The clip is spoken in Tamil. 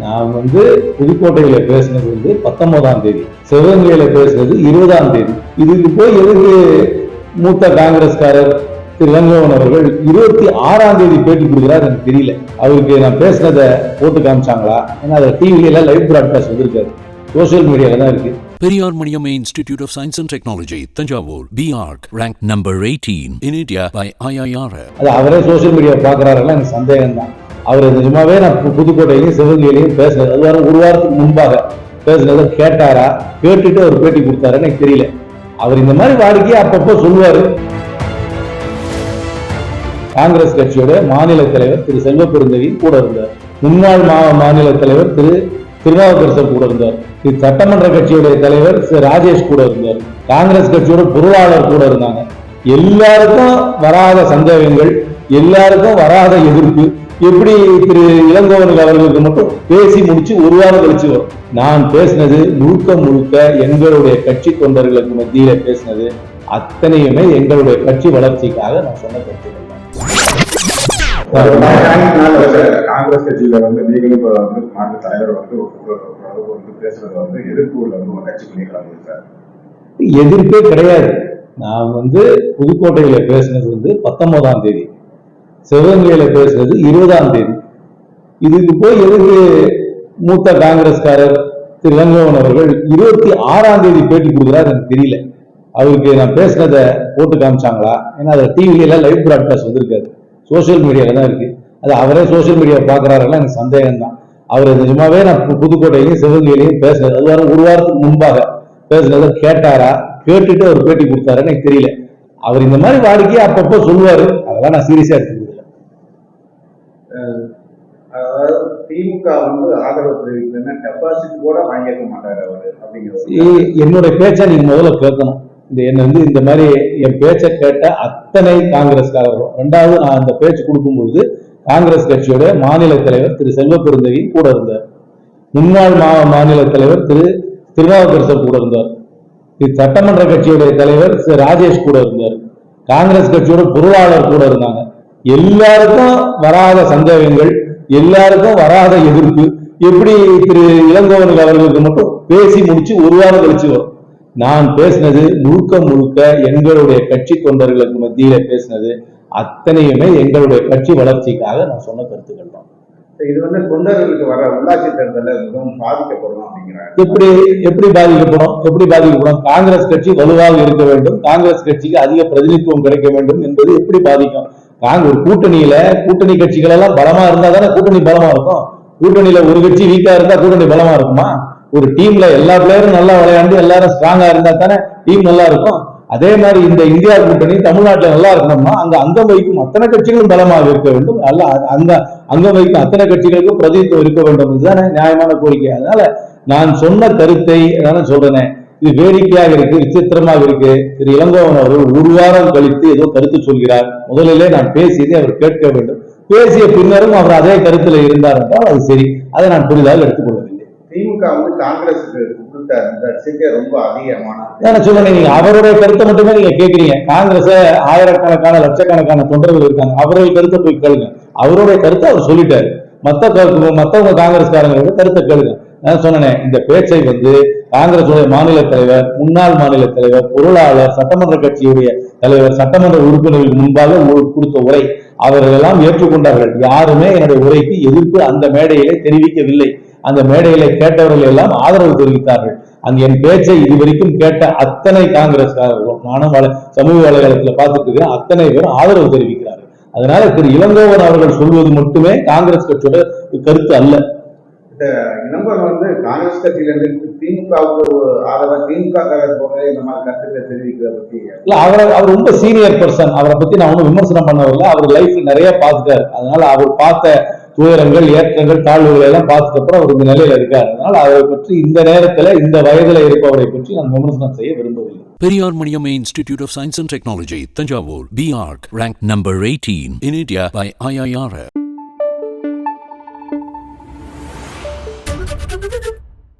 நான் வந்து புதுக்கோட்டையில பேசினது வந்து பத்தொன்பதாம் தேதி. சிவகங்கையில பேசுனது இருபதாம் தேதி. இதுக்கு போய் எதுக்கு மூத்த காங்கிரஸ்காரர் திரு இளங்கோவன் அவர்கள் இருபத்தி ஆறாம் தேதி பேட்டி கொடுக்குறாரு எனக்கு தெரியல. அவருக்கு நான் பேசினதை போட்டு காமிச்சாங்களா? ஏன்னா அதை டிவில லைவ் பிராட்காஸ்ட் வந்திருக்காரு. சோஷியல் மீடியால தான் இருக்கு. Periyar Maniamma Institute of Science and Technology, Tanjavur, BARC, ranked number 18 in India by IIRF. அது அவரே சோஷியல் மீடியா பார்க்குறாருலாம் எனக்கு சந்தேகம் தான் அவர் நிஜமாவே நான் பு- புதுக்கோட்டையிலையும் சிவகங்கையிலையும் பேசுனது அது வாரம் ஒரு வாரத்துக்கு முன்பாக பேசுனதை கேட்டாரா? கேட்டுட்டு அவர் பேட்டி கொடுத்தாருன்னு எனக்கு தெரியல. அவர் இந்த மாதிரி வாடிக்கையை அப்பப்போ சொல்லுவாரு. காங்கிரஸ் கட்சியோட மாநில தலைவர் திரு செல்வ பெருந்தகை கூட இருந்தார். முன்னாள் மா மாநில தலைவர் திரு திருநாவுக்கரசர் கூட இருந்தார். திரு சட்டமன்ற கட்சியுடைய தலைவர் திரு ராஜேஷ் கூட இருந்தார். காங்கிரஸ் கட்சியோட பொருளாளர் கூட இருந்தாங்க. எல்லாருக்கும் வராத சந்தேகங்கள் எல்லாருக்கும் வராத எதிர்ப்பு எப்படி திரு இளங்கோவனுக்கு அவர்களுக்கு மட்டும் பேசி முடிச்சு ஒரு வாரம் கழிச்சு வரும். நான் பேசினது முழுக்க முழுக்க எங்களுடைய கட்சி தொண்டர்களுக்கு மத்தியில பேசினது அத்தனையுமே எங்களுடைய கட்சி வளர்ச்சிக்காக நான் சொன்ன தான். காங்கிரஸ் கட்சியில வந்து நீங்களும் வந்து மாநில தலைவர் வந்து வந்து பேசுறது வந்து எதிர்ப்பு உள்ள வந்து கட்சி பண்ணிக்கிறாங்க சார். எதிர்ப்பே கிடையாது. நான் வந்து புதுக்கோட்டையில பேசினது வந்து பத்தொன்பதாம் தேதி. சிவகங்கையில பேசுறது இருபதாம் தேதி. இதுக்கு போய் எதுக்கு மூத்த காங்கிரஸ்காரர் திரு இளங்கோவன் அவர்கள் இருபத்தி ஆறாம் தேதி பேட்டி கொடுக்குறாரு எனக்கு தெரியல. அவருக்கு நான் பேசுனதை போட்டு காமிச்சாங்களா? ஏன்னா அதில் டிவில லைவ் ப்ராட்காஸ்ட் வந்திருக்காரு. சோஷியல் மீடியாவில் தான் இருக்கு. அது அவரே சோஷியல் மீடியா பார்க்குறாருலாம் எனக்கு சந்தேகம் தான் அவர் நிஜமாவே நான் புதுக்கோட்டையிலையும் சிவகங்கையிலையும் பேசினது அது வாரம் ஒரு வாரத்துக்கு முன்பாக பேசுனதை கேட்டாரா? கேட்டுட்டு அவர் பேட்டி கொடுத்தாருன்னு எனக்கு தெரியல. அவர் இந்த மாதிரி வாடிக்கையை அப்பப்போ சொல்லுவாரு. அதெல்லாம் நான் சீரியஸா எடுத்துக்கிறது அதாவது திமுக வந்து ஆதரவு தெரிவிக்கலன்னா டெபாசிட் கூட வாங்கியிருக்க மாட்டாரு அவரு என்னுடைய பேச்சை நீங்க முதல்ல கேட்கணும். இந்த என்ன வந்து இந்த மாதிரி என் பேச்சை கேட்ட அத்தனை காங்கிரஸ்காரர்களும் ரெண்டாவது நான் அந்த பேச்சு கொடுக்கும்பொழுது காங்கிரஸ் கட்சியோட மாநில தலைவர் திரு செல்வ கூட இருந்தார். முன்னாள் மா மாநில தலைவர் திரு திருநாவுக்கரசர் கூட இருந்தார். இது சட்டமன்ற கட்சியுடைய தலைவர் ராஜேஷ் கூட இருந்தார். காங்கிரஸ் கட்சியோட பொருளாளர் கூட இருந்தாங்க. எல்லாருக்கும் வராத சந்தேகங்கள் எல்லாருக்கும் வராத எதிர்ப்பு. எப்படி திரு இளங்கோவனுக்கு அவர்களுக்கு மட்டும் பேசி முடிச்சு ஒரு வாரம் கழிச்சு வரும். நான் பேசினது முழுக்க முழுக்க எங்களுடைய கட்சி தொண்டர்களுக்கு மத்தியில பேசினது அத்தனையுமே எங்களுடைய கட்சி வளர்ச்சிக்காக நான் சொன்ன கருத்துக்கள் தான். இது வந்து தொண்டர்களுக்கு வர உள்ளாட்சி தேர்தலில் மிகவும் பாதிக்கப்படும் அப்படிங்கிறாங்க. எப்படி எப்படி பாதிக்கப்படும்? எப்படி பாதிக்கப்படும்? காங்கிரஸ் கட்சி வலுவாக இருக்க வேண்டும். காங்கிரஸ் கட்சிக்கு அதிக பிரதிநிதித்துவம் கிடைக்க வேண்டும் என்பது எப்படி பாதிக்கும்? நாங்க ஒரு கூட்டணியில கூட்டணி கட்சிகள் எல்லாம் பலமா இருந்தா தானே கூட்டணி பலமா இருக்கும்? கூட்டணியில ஒரு கட்சி வீக்கா இருந்தா கூட்டணி பலமா இருக்குமா? ஒரு டீம்ல எல்லா பிளேயரும் நல்லா விளையாண்டு எல்லாரும் ஸ்ட்ராங்கா இருந்தா தானே டீம் நல்லா இருக்கும்? அதே மாதிரி இந்த இந்தியா கூட்டணி தமிழ்நாட்டுல நல்லா இருக்கணும்னா அங்க அங்கம் வகிக்கும் அத்தனை கட்சிகளும் பலமாக இருக்க வேண்டும். அல்ல அங்க அங்கம் வைக்கும் அத்தனை கட்சிகளுக்கும் பிரதிநிதித்துவம் இருக்க வேண்டும். இதுதானே நியாயமான கோரிக்கை. அதனால நான் சொன்ன கருத்தை நான் சொல்றேன். இது வேடிக்கையாக இருக்கு விசித்திரமாக இருக்கு. திரு இளங்கோவன் அவர்கள் ஒரு வாரம் கழித்து ஏதோ கருத்து சொல்கிறார். முதலிலே நான் பேசியதை அவர் கேட்க வேண்டும். பேசிய பின்னரும் அவர் அதே கருத்துல இருந்தார் என்றால் அது சரி. அதை நான் புரிதாக எடுத்துக்கொள்ளவில்லை. திமுக வந்து காங்கிரஸுக்கு கொடுத்த அந்த சீட்டே ரொம்ப அதிகமான நான் சொல்றேன் நீங்க அவருடைய கருத்தை மட்டுமே நீங்க கேக்குறீங்க காங்கிரஸ் ஆயிரக்கணக்கான லட்சக்கணக்கான தொண்டர்கள் இருக்காங்க. அவருடைய கருத்தை போய் கேளுங்க. அவருடைய கருத்தை அவர் சொல்லிட்டாரு. மத்த மத்தவங்க காங்கிரஸ்காரங்களோட கருத்தை கேளுங்க. நான் சொன்னேன் இந்த பேச்சை வந்து காங்கிரஸ் மாநில தலைவர் முன்னாள் மாநில தலைவர் பொருளாளர் சட்டமன்ற கட்சியுடைய தலைவர் சட்டமன்ற உறுப்பினர்கள் முன்பாக கொடுத்த உரை. அவர்கள் எல்லாம் ஏற்றுக்கொண்டார்கள். யாருமே என்னுடைய உரைக்கு எதிர்ப்பு அந்த மேடையிலே தெரிவிக்கவில்லை. அந்த மேடையில கேட்டவர்கள் எல்லாம் ஆதரவு தெரிவித்தார்கள். அங்கு என் பேச்சை இதுவரைக்கும் கேட்ட அத்தனை காங்கிரஸ்காரர்களும் நானும் வலை- சமூக வலைதளத்துல பார்த்துட்டு அத்தனை பேரும் ஆதரவு தெரிவிக்கிறார்கள். அதனால திரு இளங்கோவன் அவர்கள் சொல்வது மட்டுமே காங்கிரஸ் கட்சியோட கருத்து அல்ல. நம்பர் வந்து காங்கிரஸ் கட்சியில இருந்து திமுகவுக்கு ஆதரவு திமுக இந்த மாதிரி கருத்துக்களை தெரிவிக்கிறத பத்தி இல்ல அவர் அவர் ரொம்ப சீனியர் பர்சன் அவரை பத்தி நான் ஒன்றும் விமர்சனம் பண்ணவில்லை. அவர் லைஃப்ல நிறைய பார்த்துட்டாரு. அதனால அவர் பார்த்த துயரங்கள் ஏற்றங்கள் தாழ்வுகள் எல்லாம் பார்த்துட்டு அப்புறம் அவர் இந்த நிலையில இருக்காரு. அதனால அவரை பற்றி இந்த நேரத்துல இந்த வயதுல இருப்பவரை பற்றி நான் விமர்சனம் செய்ய விரும்பவில்லை. Periyar Maniamma Institute of Science and Technology, Tanjavur, BARC, ranked number 18 in India by IIRF.